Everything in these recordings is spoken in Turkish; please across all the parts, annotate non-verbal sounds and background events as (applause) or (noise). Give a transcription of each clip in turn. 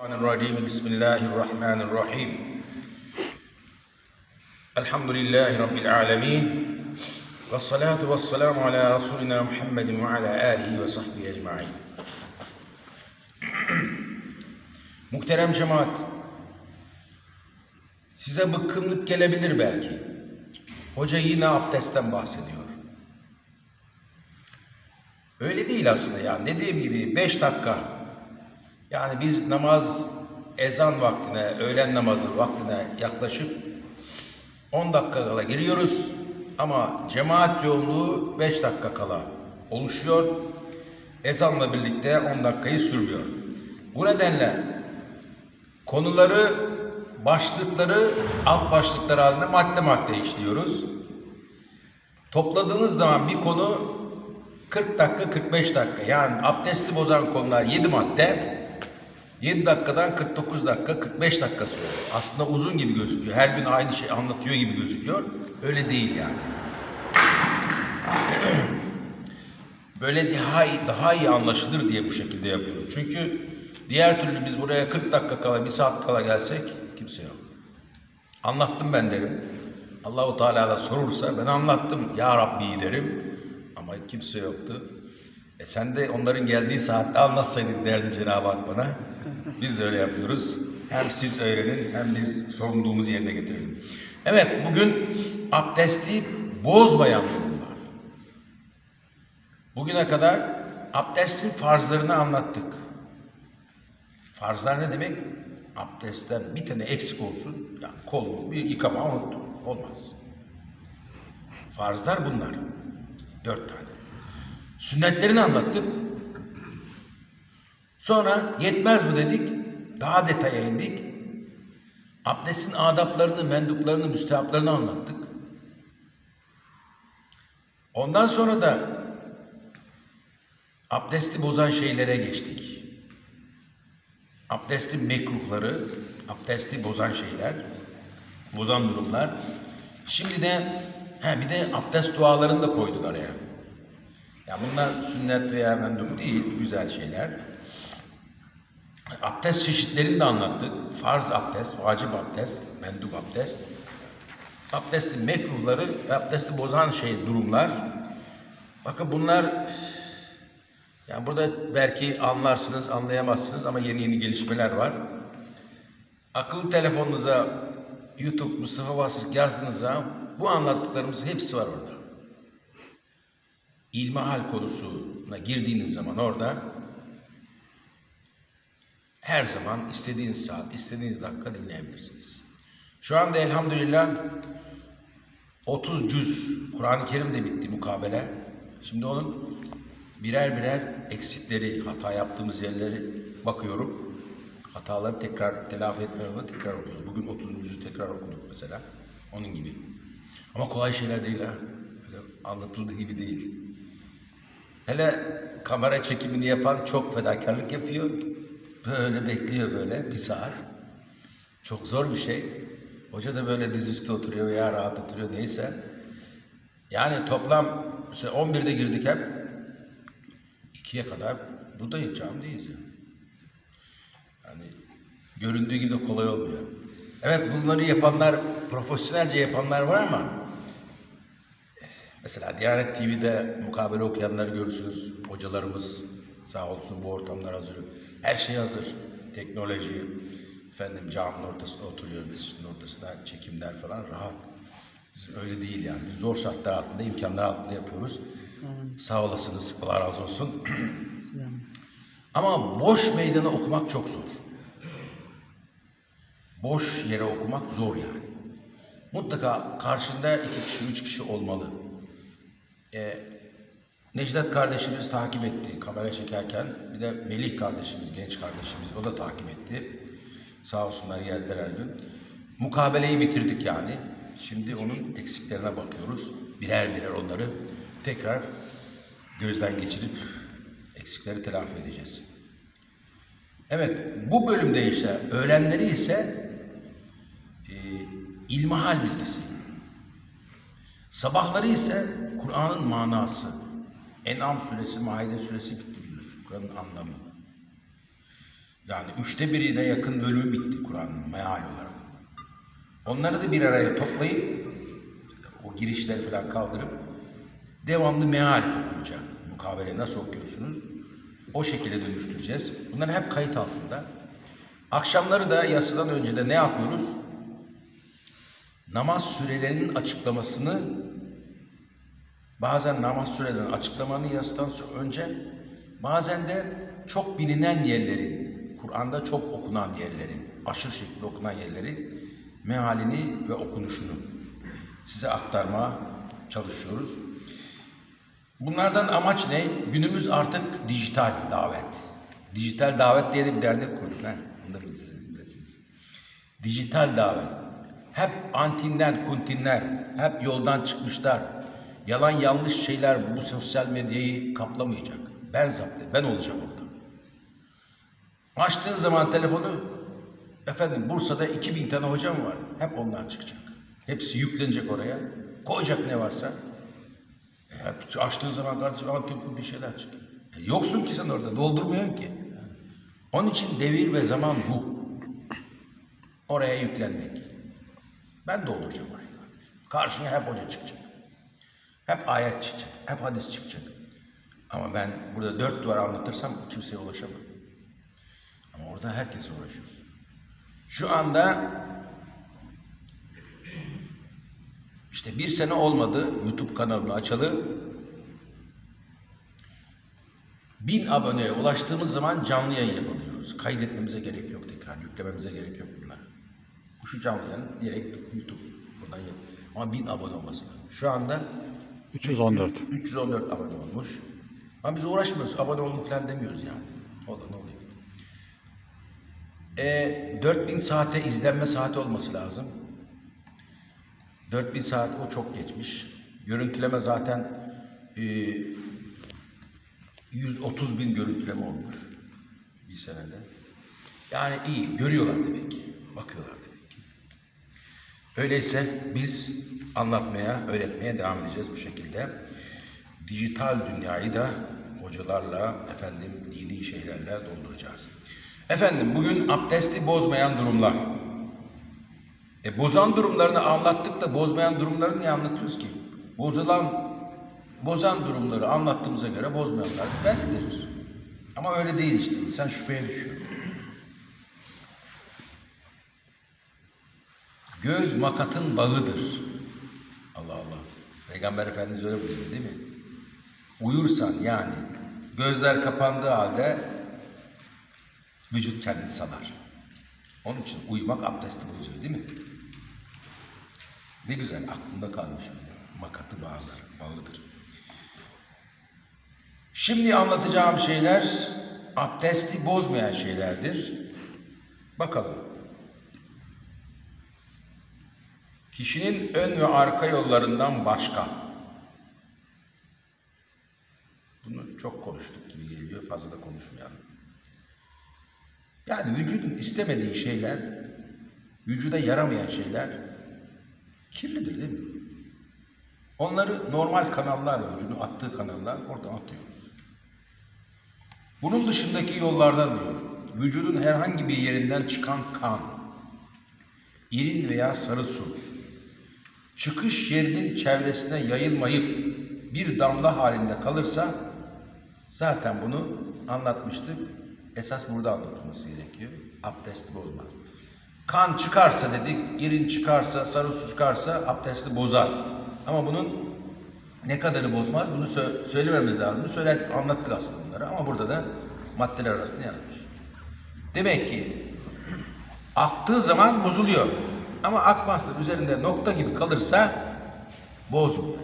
الرحمن الرجيم بسم الله الرحمن الرحيم الحمد لله رب العالمين والصلاة والسلام على رسولنا محمد وعلى آله وصحبه أجمعين Muhterem cemaat, size bıkkınlık gelebilir belki. Hoca yine abdestten bahsediyor. Öyle değil aslında ya. Dediğim gibi 5 dakika. yani biz namaz ezan vaktine, öğlen namazı vaktine yaklaşıp 10 dakika kala giriyoruz. Ama cemaat yoğunluğu 5 dakika kala oluşuyor. Ezanla birlikte 10 dakikayı sürmüyor. Bu nedenle konuları, başlıkları, alt başlıklar halinde madde madde işliyoruz. Topladığınız zaman bir konu 40 dakika 45 dakika yani abdesti bozan konular 7 madde 7 dakikadan 49 dakika 45 dakika sürüyor. Aslında uzun gibi gözüküyor. Her gün aynı şey anlatıyor gibi gözüküyor. Öyle değil yani. (clears throat) Böyle daha iyi, daha iyi anlaşılır diye bu şekilde yapıyoruz. Çünkü diğer türlü biz buraya 40 dakika kala, 1 saat kala gelsek kimse yok. Anlattım ben derim. Allahu Teala da sorursa ben anlattım ya Rabbi derim. Ama kimse yoktu. E sen de onların geldiği saatte anlatsaydın derdi Cenab-ı Hak bana. (laughs) Biz de öyle yapıyoruz. Hem siz öğrenin hem biz sorumluluğumuzu yerine getirelim. Evet bugün abdesti bozmayan durumlar. Bugüne kadar abdestin farzlarını anlattık. Farzlar ne demek? Abdestten bir tane eksik olsun. Yani kolunu bir yıkama unuttum. Olmaz. Farzlar bunlar. Dört tane. Sünnetlerini anlattık. Sonra yetmez mi dedik? Daha detaya indik. Abdestin adaplarını, menduplarını, müstehaplarını anlattık. Ondan sonra da abdesti bozan şeylere geçtik. Abdestin mekruhları, abdesti bozan şeyler, bozan durumlar. Şimdi de he, bir de abdest dualarını da koyduk araya. Ya bunlar sünnet veya mendup değil, güzel şeyler. Abdest çeşitlerini de anlattık. Farz abdest, vacip abdest, mendup abdest. Abdestin mekruhları ve abdesti bozan şey durumlar. Bakın bunlar yani burada belki anlarsınız, anlayamazsınız ama yeni yeni gelişmeler var. Akıllı telefonunuza YouTube Mustafa Vasıf yazdığınızda bu anlattıklarımız hepsi var orada. İlmihal konusuna girdiğiniz zaman orada her zaman istediğiniz saat, istediğiniz dakika dinleyebilirsiniz. Şu anda elhamdülillah 30 cüz Kur'an-ı Kerim de bitti mukabele. Şimdi onun birer birer eksikleri, hata yaptığımız yerleri bakıyorum. Hataları tekrar telafi etme tekrar okuyoruz. Bugün 30. cüzü tekrar okuduk mesela. Onun gibi. Ama kolay şeyler değil ha. Anlatıldığı gibi değil. Hele kamera çekimini yapan çok fedakarlık yapıyor. Böyle bekliyor böyle bir saat. Çok zor bir şey. Hoca da böyle dizüstü oturuyor veya rahat oturuyor neyse. Yani toplam mesela 11'de girdik hep 2'ye kadar buradayız camdayız yani. Yani göründüğü gibi de kolay olmuyor. Evet bunları yapanlar, profesyonelce yapanlar var ama mesela Diyanet TV'de mukabele okuyanları görürsünüz. Hocalarımız sağ olsun bu ortamlar hazır. Her şey hazır. Teknoloji, efendim camın ortasında oturuyoruz, mescidin ortasında çekimler falan rahat. Biz öyle değil yani. Biz zor şartlar altında, imkanlar altında yapıyoruz. Sağ olasınız, Allah razı olsun. Ama boş meydana okumak çok zor. Boş yere okumak zor yani. Mutlaka karşında iki kişi, üç kişi olmalı. Ee, Necdet kardeşimiz takip etti kamera çekerken. Bir de Melih kardeşimiz, genç kardeşimiz o da takip etti. Sağ olsunlar geldiler her gün. Mukabeleyi bitirdik yani. Şimdi onun eksiklerine bakıyoruz. Birer birer onları tekrar gözden geçirip eksikleri telafi edeceğiz. Evet, bu bölümde ise öğlenleri ise e, ilmihal bilgisi. Sabahları ise Kur'an'ın manası. En'am suresi, Maide suresi bitti biliyorsun. Kur'an'ın anlamı. Yani üçte birine yakın bölümü bitti Kur'an'ın meal olarak. Onları da bir araya toplayıp o girişleri falan kaldırıp devamlı meal okunacak. Mukabele nasıl okuyorsunuz? O şekilde dönüştüreceğiz. Bunlar hep kayıt altında. Akşamları da yasından önce de ne yapıyoruz? Namaz sürelerinin açıklamasını bazen namaz sürelerinin açıklamanı yasından önce bazen de çok bilinen yerlerin, Kur'an'da çok okunan yerlerin, aşırı şekilde okunan yerlerin mealini ve okunuşunu size aktarmaya çalışıyoruz. Bunlardan amaç ne? Günümüz artık dijital davet. Dijital davet diye de bir dernek kurduk. He? Da bilirsiniz. Dijital davet. Hep antinler, kuntinler, hep yoldan çıkmışlar. Yalan yanlış şeyler bu sosyal medyayı kaplamayacak. Ben zapt ben olacağım orada. Açtığın zaman telefonu, efendim Bursa'da 2000 tane hocam var. Hep onlar çıkacak. Hepsi yüklenecek oraya. Koyacak ne varsa. E, açtığın zaman kardeşim antin bir şeyler çıkıyor. E, yoksun ki sen orada, doldurmuyorsun ki. Onun için devir ve zaman bu. Oraya yüklenmek. Ben dolduracağım orayı. Karşına hep hoca çıkacak. Hep ayet çıkacak. Hep hadis çıkacak. Ama ben burada dört duvar anlatırsam kimseye ulaşamam. Ama orada herkese uğraşıyoruz. Şu anda işte bir sene olmadı YouTube kanalını açalı. Bin aboneye ulaştığımız zaman canlı yayın yapabiliyoruz. Kaydetmemize gerek yok tekrar, yüklememize gerek yok bunlar. Bu şu canlı yayın direkt YouTube buradan yap. Ama bin abone olması lazım. Şu anda 314. 314 abone olmuş. Ama biz uğraşmıyoruz. Abone olun falan demiyoruz yani. O da ne oluyor? E, 4000 saate izlenme saati olması lazım. 4000 saat o çok geçmiş. Görüntüleme zaten e, 130 bin görüntüleme olmuş bir senede. Yani iyi, görüyorlar demek ki, bakıyorlar. Öyleyse biz anlatmaya, öğretmeye devam edeceğiz bu şekilde. Dijital dünyayı da hocalarla, efendim dini şeylerle dolduracağız. Efendim bugün abdesti bozmayan durumlar. E bozan durumlarını anlattık da bozmayan durumları niye anlatıyoruz ki? Bozulan, bozan durumları anlattığımıza göre bozmayanlar bellidir. Ama öyle değil işte. İnsan şüpheye düşüyor. Göz makatın bağıdır. Allah Allah. Peygamber Efendimiz öyle buyuruyor değil mi? Uyursan yani gözler kapandığı halde vücut kendini sanar. Onun için uyumak abdesti bozuyor değil mi? Ne güzel aklımda kalmış. Makatı bağlar, bağıdır. Şimdi anlatacağım şeyler abdesti bozmayan şeylerdir. Bakalım. Kişinin ön ve arka yollarından başka. Bunu çok konuştuk gibi geliyor. Fazla da konuşmayalım. Yani vücudun istemediği şeyler, vücuda yaramayan şeyler kirlidir değil mi? Onları normal kanallar, vücudun attığı kanallar oradan atıyoruz. Bunun dışındaki yollardan diyor, vücudun herhangi bir yerinden çıkan kan, irin veya sarı su, çıkış yerinin çevresine yayılmayıp bir damla halinde kalırsa zaten bunu anlatmıştık. Esas burada anlatılması gerekiyor. Abdesti bozmaz. Kan çıkarsa dedik, irin çıkarsa, sarı su çıkarsa abdesti bozar. Ama bunun ne kadarı bozmaz bunu sö- söylememiz lazım. Söyler, anlattık aslında bunları ama burada da maddeler arasında yanlış. Demek ki aktığı zaman bozuluyor. Ama akmazsa üzerinde nokta gibi kalırsa bozmuyor.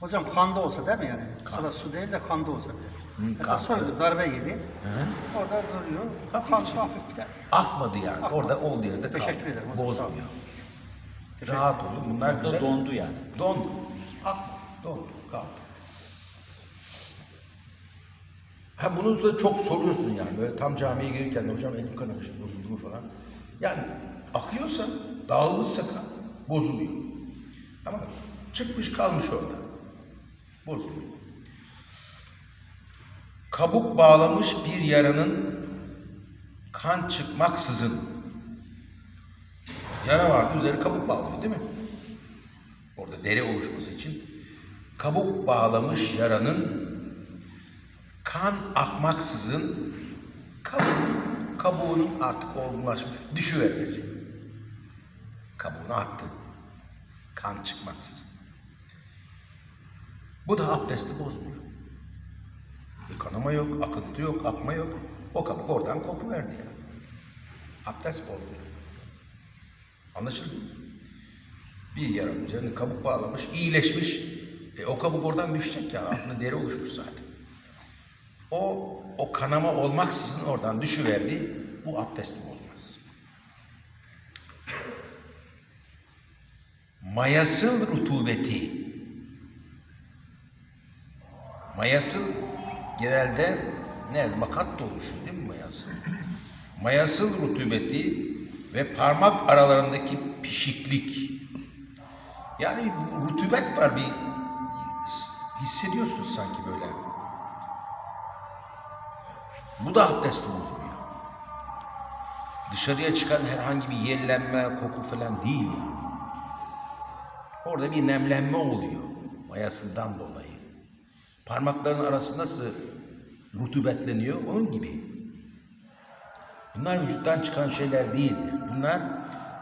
Hocam kanda olsa değil mi yani? Kan. Sonra su değil de kanda olsa. Mesela kan. soydu, darbe yedi. Hı? Orada duruyor. Hafif kan hafif de. Akmadı yani. Akmadı. Orada olduğu yerde kaldı. Teşekkür ederim. Bozmuyor. Teşekkür Rahat olun. Bunlar bile dondu yani. dondu. Akmadı. Dondu. Kaldı. Ha bunu da çok soruyorsun yani. Böyle tam camiye girirken de hocam elim kanamış, bozuldu mu falan. Yani akıyorsa, dağılmışsa kan, bozuluyor. Ama çıkmış kalmış orada. Bozuluyor. Kabuk bağlamış bir yaranın kan çıkmaksızın yara vardı üzeri kabuk bağlıyor değil mi? Orada deri oluşması için kabuk bağlamış yaranın kan akmaksızın kabuk, kabuğunun artık olgunlaşmış düşüvermesi. Kabuğunu attı. Kan çıkmaksızın. Bu da abdesti bozmuyor. Bir kanama yok, akıntı yok, akma yok. O kabuk oradan kopuverdi yani. Abdest bozmuyor. Anlaşıldı mı? Bir yaranın üzerine kabuk bağlamış, iyileşmiş. E, o kabuk oradan düşecek ya, altında deri oluşmuş zaten. O, o kanama olmaksızın oradan düşüverdi, bu abdesti bozmaz. Mayasıl rutubeti. Mayasıl genelde ne? Makat da değil mi mayasıl? Mayasıl rutubeti ve parmak aralarındaki pişiklik. Yani rutubet var bir hissediyorsunuz sanki böyle. Bu da abdesti bozmuyor. Dışarıya çıkan herhangi bir yellenme, koku falan değil yani. Orada bir nemlenme oluyor mayasından dolayı. Parmakların arası nasıl rutubetleniyor onun gibi. Bunlar vücuttan çıkan şeyler değildir. Bunlar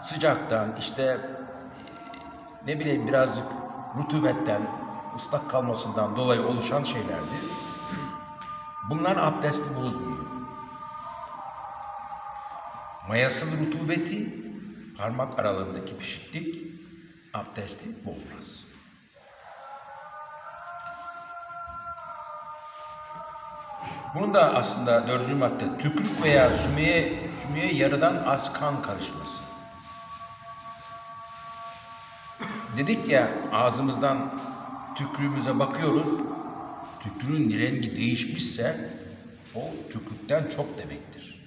sıcaktan işte ne bileyim birazcık rutubetten, ıslak kalmasından dolayı oluşan şeylerdir. Bunlar abdesti bozmuyor. Mayasıl rutubeti, parmak aralarındaki pişiklik abdesti bozmaz. Bunun da aslında dördüncü madde tükürük veya sümüğe, sümüğe yarıdan az kan karışması. Dedik ya ağzımızdan tükrüğümüze bakıyoruz. Tükrüğün rengi değişmişse o tükrükten çok demektir.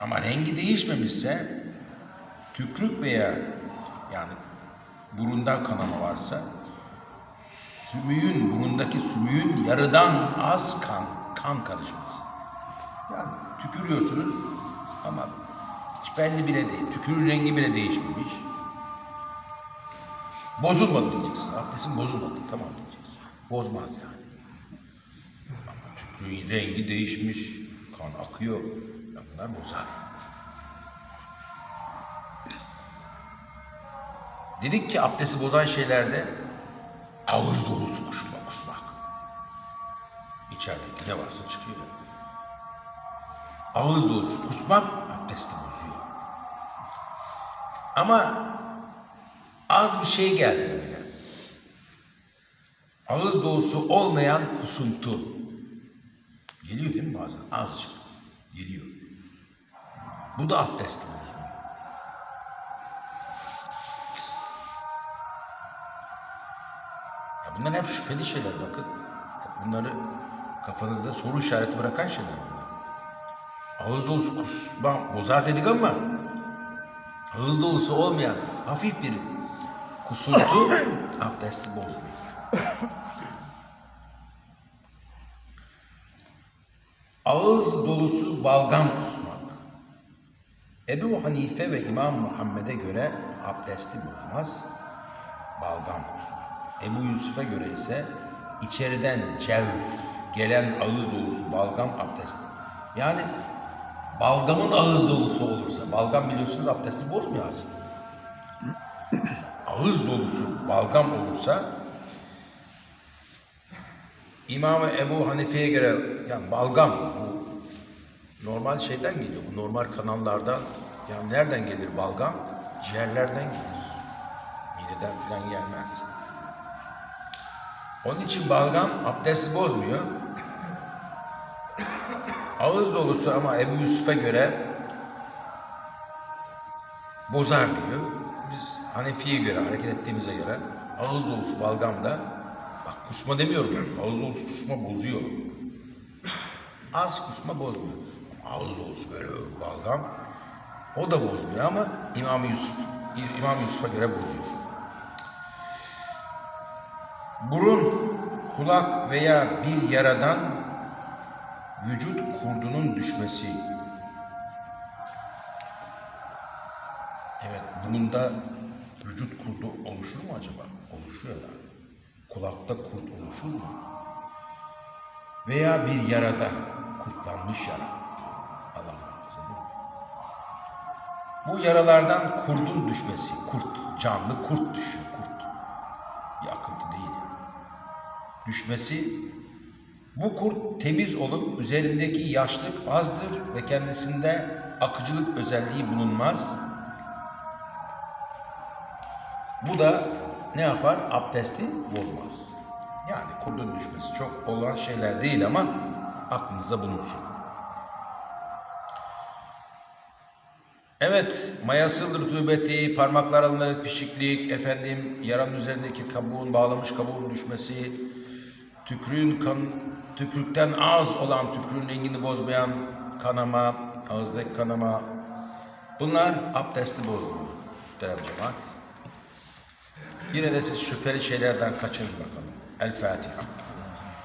Ama rengi değişmemişse tükrük veya yani burundan kanama varsa sümüğün, burundaki sümüğün yarıdan az kan, kan karışması. Yani tükürüyorsunuz ama hiç belli bile değil. Tükürüğün rengi bile değişmemiş. Bozulmadı diyeceksin. Abdestin bozulmadı. Tamam diyeceksin. Bozmaz yani. Ama tükürüğün rengi değişmiş. Kan akıyor. Bunlar bozar. Dedik ki abdesti bozan şeylerde ağız dolusu kusma, kusmak. İçerideki ne varsa çıkıyor. Ağız dolusu kusmak abdesti bozuyor. Ama az bir şey geldi böyle. Ağız dolusu olmayan kusuntu. Geliyor değil mi bazen? Azıcık. Geliyor. Bu da abdesti bozmuyor. Bunlar hep şüpheli şeyler bakın. Bunları kafanızda soru işareti bırakan şeyler bunlar. Ağız dolusu kusma bozar dedik ama ağız dolusu olmayan hafif bir kusuntu (coughs) abdesti bozmuyor. Ağız dolusu balgam kusmak. Ebu Hanife ve İmam Muhammed'e göre abdesti bozmaz, balgam kusmak. Ebu Yusuf'a göre ise içeriden cevf gelen ağız dolusu balgam abdest. Yani balgamın ağız dolusu olursa, balgam biliyorsunuz abdesti bozmuyor aslında. ağız dolusu balgam olursa İmam Ebu Hanife'ye göre yani balgam bu normal şeyden geliyor. Bu normal kanallardan yani nereden gelir balgam? Ciğerlerden gelir. Mideden filan gelmez. Onun için balgam abdesti bozmuyor. Ağız dolusu ama Ebu Yusuf'a göre bozar diyor. Biz Hanefi'ye göre, hareket ettiğimize göre ağız dolusu balgam da bak kusma demiyorum. Ağız dolusu kusma bozuyor. Az kusma bozmuyor. Ağız dolusu böyle balgam o da bozmuyor ama İmam Yusuf İmam Yusuf'a göre bozuyor. Burun, kulak veya bir yaradan vücut kurdunun düşmesi. Evet, bunda vücut kurdu oluşur mu acaba? Oluşuyor da. Kulakta kurt oluşur mu? Veya bir yarada, kurtlanmış yara. Allah muhafaza? Bu yaralardan kurdun düşmesi, kurt, canlı kurt düşüyor, kurt. Düşmesi, bu kurt temiz olup üzerindeki yaşlık azdır ve kendisinde akıcılık özelliği bulunmaz. Bu da ne yapar? Abdesti bozmaz. Yani kurdun düşmesi çok olan şeyler değil ama aklınızda bulunsun. Evet, mayasıl rutubeti, parmaklar alınır, pişiklik, efendim yaranın üzerindeki kabuğun, bağlamış kabuğun düşmesi, tükrüğün kan, tükrükten az olan tükrüğün rengini bozmayan kanama, ağızdaki kanama, bunlar abdesti bozmuyor. Muhterem cemaat. Yine de siz şüpheli şeylerden kaçının bakalım. El Fatiha.